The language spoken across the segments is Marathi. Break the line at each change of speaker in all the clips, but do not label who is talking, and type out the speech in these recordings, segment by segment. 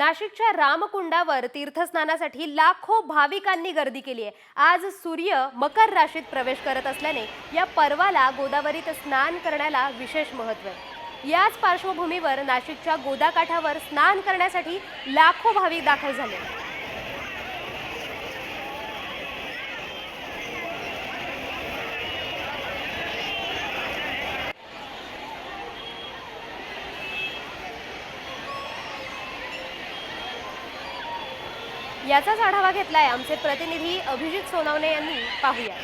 नाशिकच्या रामकुंडावर तीर्थस्नानासाठी लाखो भाविकांनी गर्दी केली आहे. आज सूर्य मकर राशीत प्रवेश करत असल्याने या पर्वाला गोदावरीत स्नान करण्याला विशेष महत्त्व आहे. याच पार्श्वभूमीवर नाशिकच्या गोदाकाठावर स्नान करण्यासाठी लाखो भाविक दाखल झाले याचाच आढावा घेतलाय आमचे प्रतिनिधी अभिजित सोनवणे यांनी. पाहूया.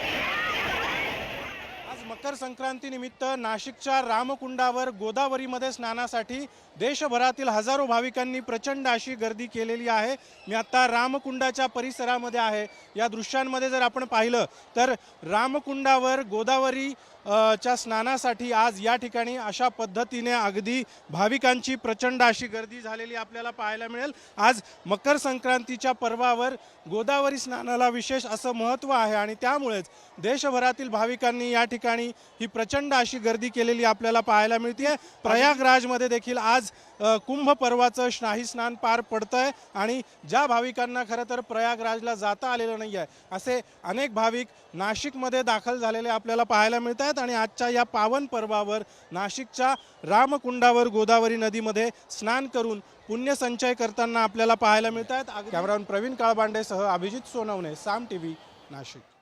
आज मकर संक्रांती निमित्त नाशिकच्या रामकुंडावर गोदावरीमध्ये स्नानासाठी देशभरातील हजारो भाविकांनी प्रचंड अशी गर्दी केलेली आहे. मी आता रामकुंडाच्या परिसरामध्ये आहे. या दृश्यांमध्ये जर आपण पाहिलं तर रामकुंडावर गोदावरी च्या स्नानासाठी आज या ठिकाणी अशा पद्धतीने अगदी भाविकांची प्रचंड अशी गर्दी झालेली आपल्याला पाहायला मिळेल. आज मकर संक्रांतीच्या पर्वावर गोदावरी स्नानाला विशेष असं महत्त्व आहे आणि त्यामुळेच देशभरातील भाविकांनी या ठिकाणी ही प्रचंड अशी गर्दी केलेली आपल्याला पाहायला मिळते प्रयागराजमध्ये देखील आज कुंभ पर्वाचं शाही स्नान पार पडतं आहे आणि ज्या भाविकांना खरं तर प्रयागराजला जाता आलेलं नाही आहे असे अनेक भाविक नाशिकमध्ये दाखल झालेले आपल्याला पाहायला मिळत आहेत आणि आजच्या या पावन पर्वावर नाशिकच्या रामकुंडावर गोदावरी नदीमध्ये स्नान करून पुण्यसंचय करताना आपल्याला पाहायला मिळत आहेत कॅमेरामन प्रवीण काळबांडेसह अभिजित सोनवणे साम टी व्ही नाशिक.